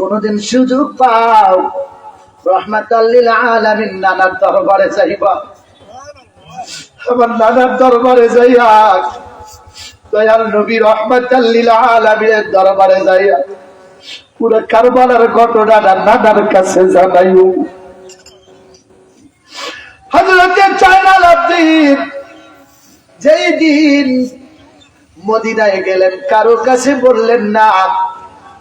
কোনোদিন সুযোগ পাও। রহমাতাল্লিল আলামিন নানার দরবারে যাইবা। আমার নানার দরবারে যাইয়া, দয়াল নবী রহমাতাল্লিল আলামিনের দরবারে যাইয়া, পুরো কারবালার ঘটনাটা নানার কাছে জানাইও। হজরতে চায়নাল আব্দিন যেই দিন মদিনায় গেলেন, কারও কাছে বললেন না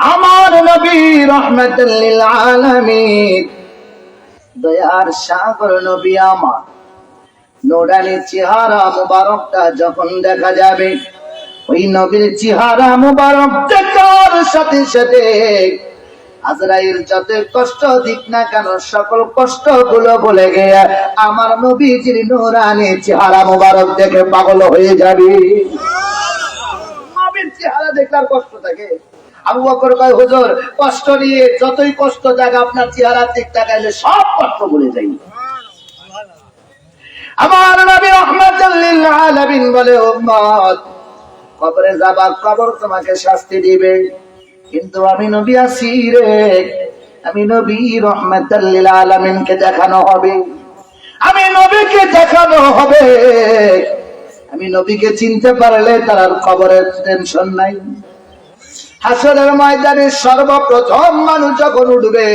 আমার নবী রহমতুল্লিল আলামিন। দয়ার সাগর নবী আমার। নোরানি চেহারা মুবারকটা যখন দেখা যাবে, ওই নবীর চেহারা মুবারক দেখার সাথে সাথে আজরাইল যত কষ্ট দিক না কেন, সকল কষ্টগুলো বলে গিয়ে আমার নবীজির নোরানি চেহারা মুবারক দেখে পাগল হয়ে যাবে। নবীর চেহারা দেখলার কষ্ট থাকে। আবু বকর কয়, হুজুর, কষ্ট নিয়ে যতই কষ্ট জায়গা আপনার চেহারার দিক তাকাইলে সব কষ্ট ভুলে যাই। আমার নবী রহমাতুল্লিল আলামিন বলে, উম্মত, কবরে যাবা কবর তোমাকে শাস্তি দিবে। কিন্তু আমি নবী আছি রে, আমি নবী রহমাতুল্লিল আলামিনকে দেখানো হবে। আমি নবীকে দেখানো হবে। আমি নবীকে চিনতে পারলে তার কবরের টেনশন নাই। হাসরের ময়দানে সর্বপ্রথম মানুষ যখন উঠবে,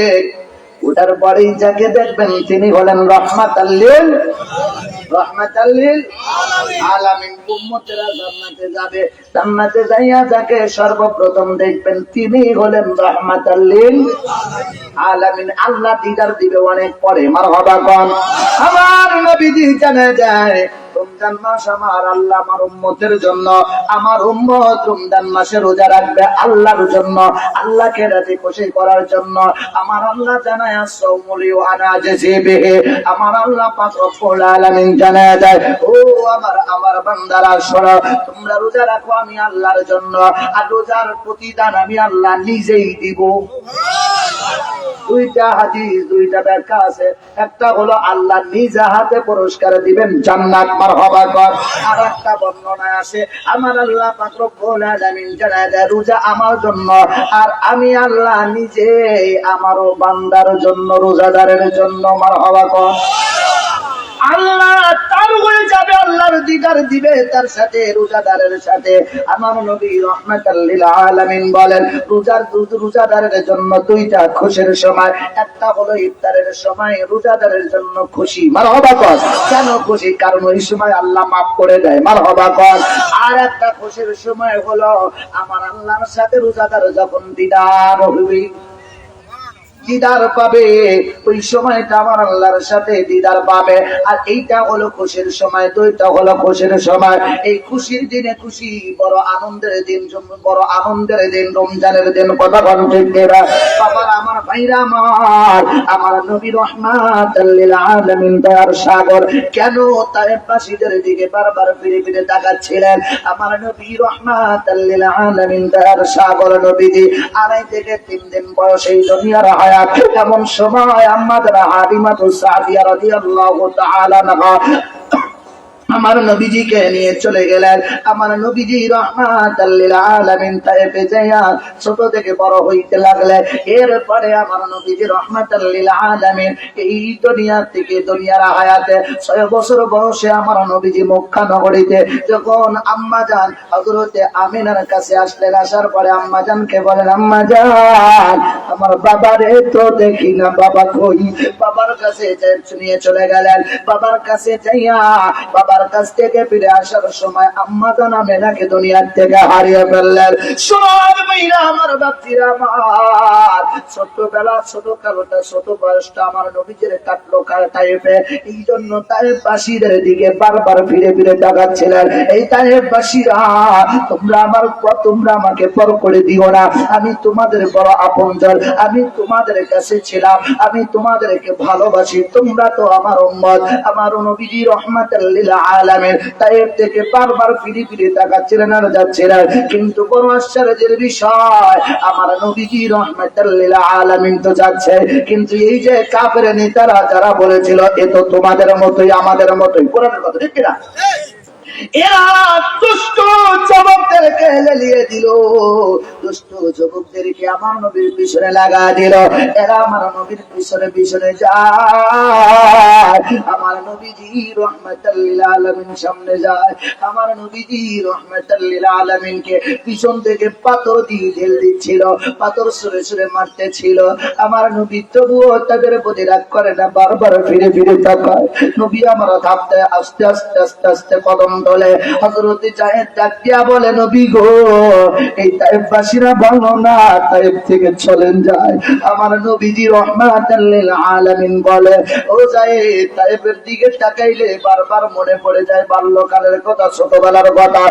উঠার পরেই যাকে দেখবেন তিনি হলেন রহমাত আল্লিল যাবে সর্বপ্রথম দেখবেন তিনি আল্লাহ দিদার দিবে অনেক পরে মার হবা কন। আমার নবীজি জানা যায় রমজান মাস আমার আল্লাহ আমার উম্মতের জন্য, আমার উম্মত রমজান মাসে রোজা রাখবে আল্লাহর জন্য, আল্লাহকে রাজি খুশি করার জন্য। আমার আল্লাহ জানায় সৌমলি ও আনাজে জিবিহি আমার আল্লাহ পাক আলামিন জানায় দেয়, ও আমার আমার বান্দারা, শোনো, তোমরা রোজা রাখো আমি আল্লাহর জন্য, আর রোজার প্রতিদান আমি আল্লাহ নিজেই দিব। দুইটা হাদিস, দুইটা ব্যাখ্যা আছে। একটা হলো, আল্লাহ নিজ হাতে পুরস্কার দিবেন জান্নাত মারহাবা কর। আর একটা বর্ণনায় আছে, আমার আল্লাহ পাক রব্বুল আলামিন জানায় দেয়, রোজা আমার জন্য, আর আমি আল্লাহ নিজে আমারও বান্দার জন্য, রোজাদারের জন্য, মারহাবা কর। আল্লাহ তার হয়ে যাবে, আল্লাহর দিদার দিবে তার সাথে, রোজাদারের সাথে। আমার নবী রহমাতাল্লিল আলামিন বলেন, রোজার রোজাদারের জন্য দুইটা খুশির সময়। একটা হলো ইফতারের সময়, রোজাদারের জন্য খুশি। মার হবা কর। কেন খুশি? কারণ ওই সময় আল্লাহ মাফ করে দেয়। মার হবা কর। আর একটা খুশির সময় হলো, আমার আল্লাহর সাথে রোজাদার যখন দিদার হইবে দিদার পাবে। ওই সময়টা আমার আল্লাহর সাথে দিদার পাবে। আর এইটা হলো খুশির সময়, দুইটা হলো খুশির সময়। এই খুশির দিনে খুশি, বড় আনন্দের দিন বড় আনন্দের দিন, রমজানের দিন, কথা ঠিক আমার ভাইরা আমার আমার নবী রহমাত আলামিন সাগর, কেন তার পাশিদের দিকে বারবার ফিরে ফিরে তাকাচ্ছিলেন? আমার নবী রহমাত আলামিন সাগর নবীজি, আড়াই থেকে তিন দিন বয়সে এই দুনিয়ার হায়াত এমন সময় আম্মাদের হালিমাতু সাফিয়া রাদিয়াল্লাহু তাআলা আমার নবীজিকে নিয়ে চলে গেলেন। আমার নবীজি রহমাত আলামিন তাইফে ছোট থেকে বড় হইতে এরপরে আমার নবীজি এই দুনিয়া থেকে দুনিয়ার হায়াতে ছয় বছর বয়সে আমার নবীজি নগরীতে যখন আম্মা যান আমিনার কাছে আসলেন। আসার পরে আম্মা জানকে বলেন, আম্মা জান আমার বাবারে তো দেখি না, বাবা কই? বাবার কাছে নিয়ে চলে গেলেন। বাবার কাছে যাইয়া বাবার কাছ থেকে ফিরে আসার সময় আম্মা জানা মেনাকে দুনিয়ার থেকে হারিয়ে ফেললেন। সোনার মেয়েরা আমার বাপ্তিরা আমার ছোটবেলা, ছোট কালোটা, ছোট বয়সটা আমার নবীজের কাটলো টাইপে। এই জন্য তাইফবাসীদের দিকে বারবার ফিরে ফিরে তাকাচ্ছিলেন। এই তাইফবাসীরা তোমরা আমার তোমরা আমাকে পর করে দিও না। আমি তোমাদের বড় আপনজন, আমি তোমাদের কাছে ছিলাম। আমি তোমাদেরকে ভালোবাসি, তোমরা তো আমার উম্মত। আমার নবীজি রহমাতুল্লিল আলামিন। তাইফ থেকে বারবার ফিরে ফিরে তাকাচ্ছিলেন আর যাচ্ছিলেন কিন্তু বড় আশ্চর্যের বিষয়, আমার নবীজি রহমাতুল্লিল আলামিন তো যাচ্ছে। কিন্তু এই যে কাফের নেতারা, যারা বলেছিল, এ তো তোমাদের মতোই, আমাদের মতোই, কোরআনের কথা ঠিক কিনা? এরা দুষ্ট যুবকদেরকে লেলিয়ে দিল। দুষ্ট যুবকদেরকে আমার নবীর পিছনে লাগা দিল। এরা আমার নবীর পিছনে পিছনে যায়। আমার নবীজি আলমিন সামনে যায়। আমার নবীজি আলমিনকে পিছন থেকে পাথর দিয়ে ঢেল দিচ্ছিল। পাথর সুরে সুরে মারতেছিল। আমার নবী তবুও তাদের প্রতি রাগ করে না, বারবার ফিরে ফিরে তাকায়। নবী আমার থাকতে আস্তে আস্তে আস্তে আস্তে কদম তোলে হজরতে জাহেদ ডাক বলে, নবী গো, এই তাইফবাসীরা ভালো না তাইফ থেকে চলেন যায়। আমার নবীজি রহমাতাল্লিল আলামিন বলে, ও জাহেদ তাইফের দিকে তাকাইলে বারবার মনে পড়ে যায় বাল্যকালের কথা, ছোটবেলার কথা।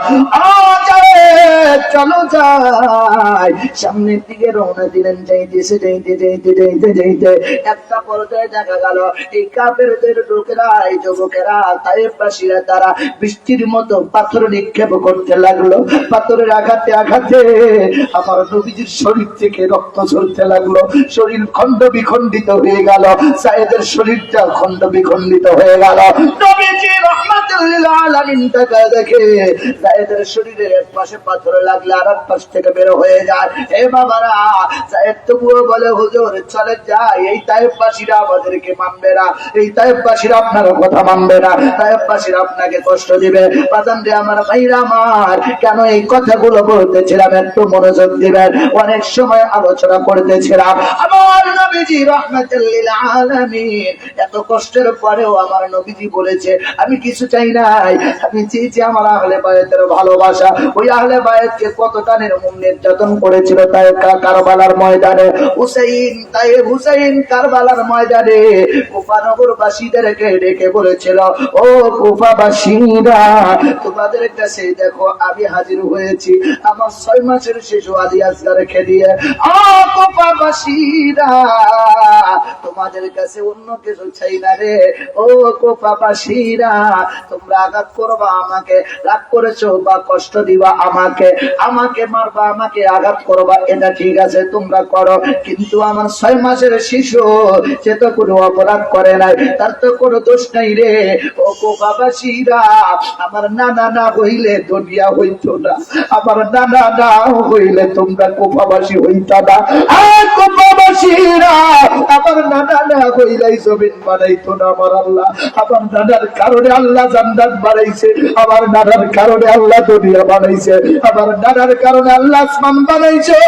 ও জাহেদ চলো যাই। সামনের দিকে রওনা দিলেন, যাইতেছে, যাইতে যাইতে যাইতে যাইতে। একটা পর্যায়ে দেখা গেল, এই কাফেরদের লোকেরা, এই যুবকেরা তাইফবাসীরা তারা বৃষ্টির মতো পাথর নিক্ষেপ করতে লাগল। পাথরের আঘাতে আঘাতে আমার নবীজির শরীর থেকে রক্ত ঝরতে লাগল। শরীর খণ্ড বিখণ্ডিত হয়ে গেল। সাইদের শরীরটা খণ্ড বিখণ্ডিত হয়ে গেল। নবীজি দেখে শরীরের এক পাশে পাথর আর এক পাশ থেকে বের হয়ে যায়। বাবারা বলে, হুজুর, চলে এই আমাদেরকে মানবে না। এই তাইফবাসীরা আপনার কথা মানবে না। তাইফবাসীরা আপনাকে কষ্ট দিবে। কেন এই কথাগুলো বলতেছিলাম? একটু মনোযোগ দিবেন। অনেক সময় আলোচনা করতেছিলাম। আমার নবীজি এত কষ্টের পরেও আমার নবীজি বলেছে, আমি কিছু চাই নাই। আমি চেয়েছি আমার আহলে বায়াতের ভালোবাসা, ওই আহলে বায়াতকে কত টানের মুখ নির্যাতন করেছিল তাই কারবালার ময়দানে। হুসাইন, তাই হুসাইন কারবালার ময়দানে কুফানগরবাসীদেরকে ডেকে বলেছিল, ও কুফাবাসীরা তোমাদের কাছে দেখো, আমি হাজির হয়েছি আমার ছয় মাসের শিশু আলী আসগার রেখে দিয়ে তোমাদের কাছে অন্য কিছু চাই না রে। ও কোপাবাসীরা তোমরা আঘাত করবা আমাকে, রাগ করেছ বা কষ্ট দিবা আমাকে আমাকে মারবা, আমাকে আঘাত করবা, এটা ঠিক আছে, তোমরা করো। কিন্তু আমার ছয় মাসের শিশু, সে তো কোনো অপরাধ করে নাই, তার তো কোনো দোষ নাই রে। ও কোপাবাসীরা আমার নানা না হইলে দুনিয়া হইতো না। আমার নানা না হইলে তোমরা কোপাবাসী হইতা না। আর কোপাবাসীরা আমার নানা না হইলাই জমিন বানাইতো না আমার আল্লাহ। আমার নানার কারণে আল্লাহ জান্নাত বানাইছে, আমার নানার কারণে আল্লাহ দুনিয়া বানাইছে, আমার নানার কারণে আল্লাহ আসমান বানাইছে।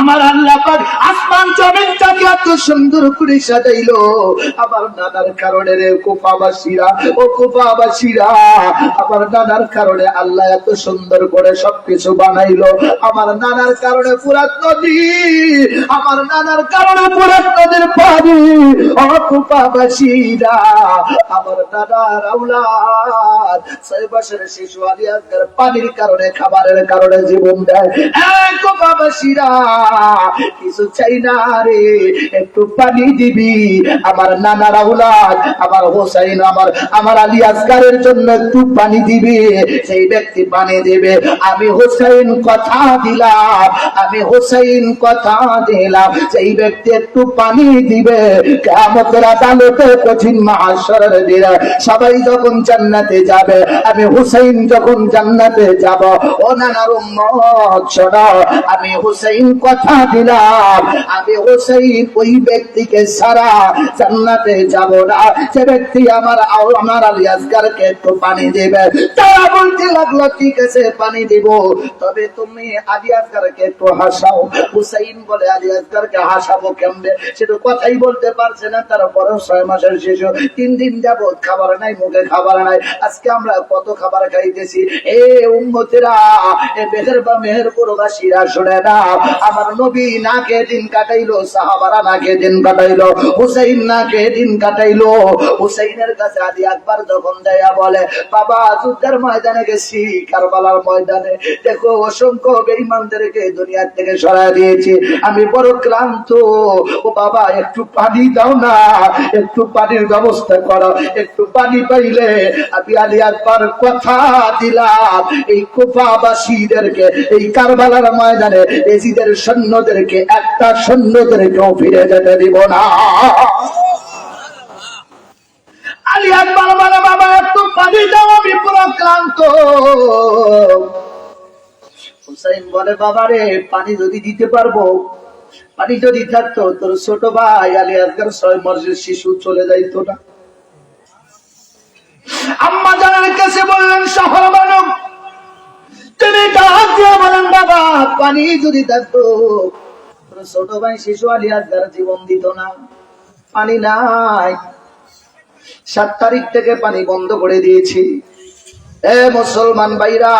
আমার আল্লাহ আসমান জমিনটাকে এত সুন্দর করে সাজাইলো। আমার নানার কারণে রে কুফাবাসীরা, ও কুফাবাসীরা, আমার নানার কারণে আল্লাহ এত সুন্দর করে সবকিছু বানাইলো। আমার নানার কারণে পুরাত নদী, আমার নানার কারণে পুরাত নদীর পানি। ও কুফাবাসীরা, আমার নানার আউলাদ, ছয় বছরের শিশু আলিয়াদের পানির কারণে, খাবারের কারণে জীবন দেয়। এই কুফাবাসীরা কিছু চাই না রে, একটু পানি দিবি। আমার নানার আউলাদ আমার হোসাইন, আমার আমার আলী আসগারের জন্য একটু পানি দিবি। সেই ব্যক্তি পানি দেবে। আমি হোসাইন কথা দিলাম, আমি হোসাইন কথা দিলাম। সেই ব্যক্তি একটু পানি দিবে। কেমতের আদালতে কঠিন মহাশরের দিনে সবাই যখন জান্নাতে যাবে, আমি হুসাইন যখন জান্নাতে যাব, ও নানার উম্মত আমি হুসাইন কথা দিলাম। আমি হুসাইন ওই ব্যক্তিকে সারা জান্নাতে যাব না। সে ব্যক্তি আমার আমার আলী আসগারকে একটু পানি দেবে। তারা বলতে লাগল, ঠিক আছে, পানি দিব। তবে তুমি আলী আসগারকে একটু হাসাও। হুসাইন বলে, আলী আসগারকে হাসাবো কেমনে? সে তো কথাই বলতে পারছে না। তারপরে ছয় মাসের শিশু। তিন দিন যাবত খাবার নাই, মুখে খাবার নাই। আজকে আমরা কত খাবার খাইতেছি? এ উম্মতেরা, এ মেহের বা মেহের পুরবাসীরা শুনে না আমার নবী না খেয়ে দিন কাটাইলো, সাহাবারা না খেয়ে দিন কাটাইলো, হুসাইন না খেয়ে দিন কাটাইলো। হুসাইনের কাছে আলী আকবর যখন দেয়া বলে, বাবা, যুদ্ধের ময়দানে গেছি, কারবালার ময়দানে। দেখো, অসংখ্য বেঈমানদেরকে দুনিয়ার থেকে সরাই দিয়েছি। আমি বড় ক্লান্ত। ও বাবা, একটু পানি দাও না, একটু পানির ব্যবস্থা করো, একটু পানি পাইলে আমি আলী আকবর কথা দিলাম। এই কুফাবাসীদেরকে, এই কারবালার ময়দানে, এজিদের সৈন্যদেরকে, একটা সৈন্যদেরকেও ফিরে যেতে দিব না। পানি যদি দিতে পারব, পানি যদি থাকতো, তোর ছোট ভাই শিশু চলে যাইতো না। আম্মা জানার কাছে বললেন শহর মানব বলেন, বাবা, পানি যদি ছোট ভাই শিশু জীবন দিত না। পানি নাই। সাত তারিখ থেকে পানি বন্ধ করে দিয়েছি। এ মুসলমান ভাইরা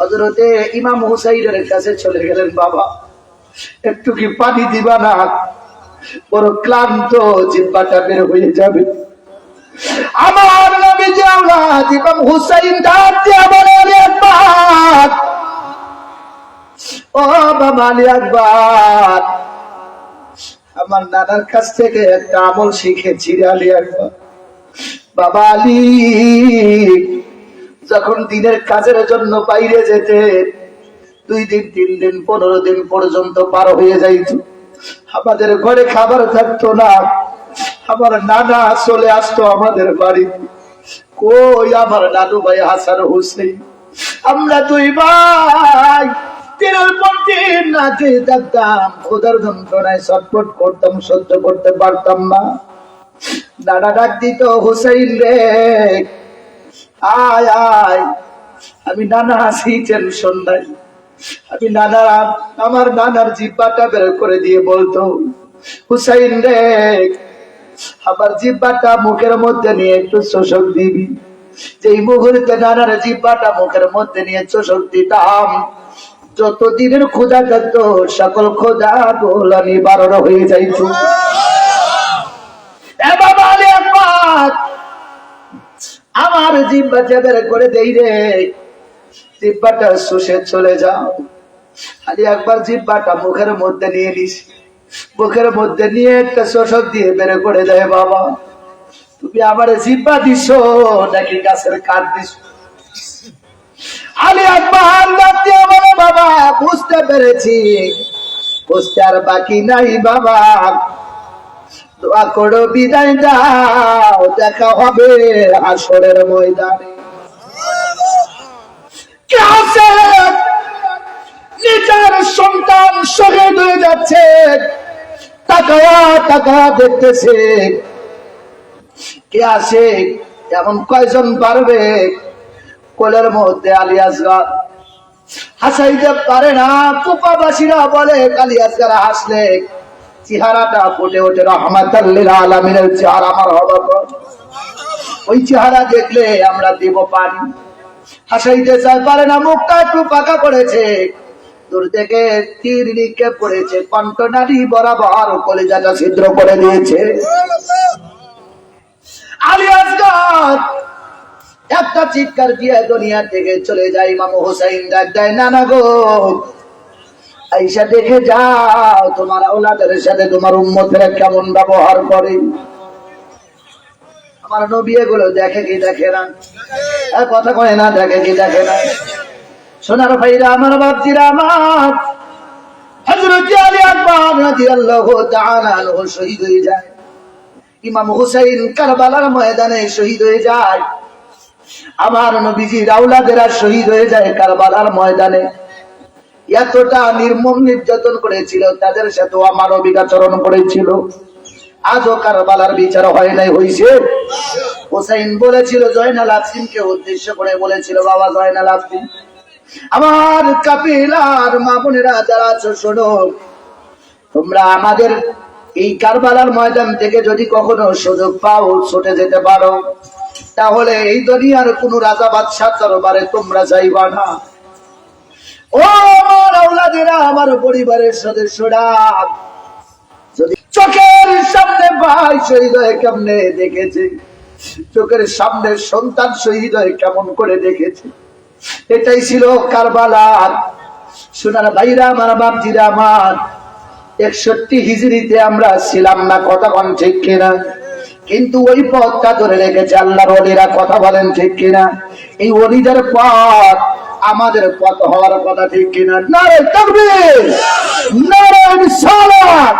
হজরতে ইমাম হুসাইনের কাছে চলে গেলেন, বাবা, একটু কি পানি দিবা না? বড় ক্লান্ত, জিব্বাটা বের হয়ে যাবে। আমার নবী জাওলা ইমাম হুসাইন ডাক দিয়া বলে, "আলী ও বাবা, আলী আকবর। আমার নানার কাছ থেকে একটা আমল শিখেছি আলী আকবর। বাবা, আলী, যখন দিনের কাজের জন্য বাইরে যেতে, দুই দিন, তিন দিন, পনেরো দিন পর্যন্ত পার হয়ে যাইত, আমাদের ঘরে খাবার থাকতো না। আমার নানা চলে আসতো আমাদের বাড়ি। কই আমার নানু ভাই হাসান হোসেন আমরা দুই ভাই করতাম করতে পারতাম না। নানা ডাক দিত আয় আয়। আমি নানা আমি নানা, আমার নানার জিব্বাটা বের করে দিয়ে বলতো, হুসাইন রে আমার জিব্বাটা মুখের মধ্যে নিয়ে একটু শোষক দিবি। যেই মুহূর্তে নানার জিব্বাটা মুখের মধ্যে নিয়ে চোষক দিতাম যত দিনের ক্ষুদা থাকতো, সকল ক্ষুদা গোলা নিবারণ হয়ে যাইত। আমার জিব্বা বের করে দেই রে। জিব্বাটা শুষে চলে যাও। আলী একবার জিব্বাটা মুখের মধ্যে নিয়ে নিস। মুখের মধ্যে নিয়ে একটা শোষক দিয়ে বের করে দেয় বাবা। তুমি আমার জিব্বা দিস নাকি গাছের কাঠ দিস আলী বলে, বাবা, বুঝতে পেরেছি। বুঝতে আর বাকি নাই বাবা। দোয়া করো, বিদায় দাও, দেখা হবে আসরের ময়দানে। নিজের সন্তান শহীদ হয়ে যাচ্ছে। টাকা টাকা দেখতেছে। কে আসে এমন কয়জন পারবে? কোলের মধ্যে আলিয়াসগার হাসাইতে পারে না। কুপাবাসীরা বলে কালিয়াসগার হাসলে চেহারাটা ফুটে ওঠে রহমাতাল্লিল আলমিনের চেহারা আমার পর ওই চেহারা দেখলে আমরা দেব পানি। হাসাইতে চাই পারে না, মুখটা একটু পাকা করেছে। দূর থেকে তীর নিক্ষেপ করেছে কণ্ঠনারী বরাবর কলিজাটা ছিদ্র করে দিয়েছে। একটা চিৎকার দিয়ে দুনিয়া থেকে চলে যায় ইমাম হোসাইন, ডাক দেয়, নানা গো, আইসা দেখে যাও, তোমার ওলাদের সাথে তোমার উম্মতেরা কেমন ব্যবহার করে। আমার নবী এগুলো দেখে কি দেখে না? কথা কয় না, দেখে কি দেখে না? সোনার ভাইরা আমার বাপজিরা আমার। হযরত আলী আকবর রাদিয়াল্লাহু তাআলা আনহু শহীদ হয়ে যায়। ইমাম হুসাইন কারবালার ময়দানে শহীদ হয়ে যায়। আমার নবীজি রাউলাদেরা শহীদ হয়ে যায় কারবালার ময়দানে। এতটা নির্মম নির্যাতন করেছিল, তাদের সাথে আমার আচরণ করেছিল। আজও কারবালার বিচার হয় নাই হয়েছে হোসাইন বলেছিল, জয়নাল আফসিনকে উদ্দেশ্য করে বলেছিল, বাবা, জয়নাল আফসিন। আমার কাপিলার মা বোনেরা যারা আছো, শোনো। তোমরা আমাদের এই কারবালার ময়দান থেকে যদি কখনো সুযোগ পাও, ছুটে যেতে পারো। তাহলে এই দুনিয়ার কোন রাজা বাদশাহ দরবারে তোমরা যাইবা না। ও আমার আওলাদেরা, আমার পরিবারের সদস্যরা, যদি চোখের সামনে ভাই শহীদ হয়ে কেমনে দেখেছে? চোখের সামনে সন্তান শহীদ হয়ে কেমন করে দেখেছে? এটাই ছিল কারবালার। সোনার ভাইরা, আমার বাপজিরা, আমার একষট্টি হিজড়িতে আমরা ছিলাম না, কথা বন ঠিক কিনা? কিন্তু ওই পথটা ধরে রেখেছে আল্লাহর অলিরা কথা বলেন ঠিক কিনা? এই অলিদের পথ আমাদের পথ হওয়ার কথা ঠিক কিনা? নারে তকবীর! নারে সালাত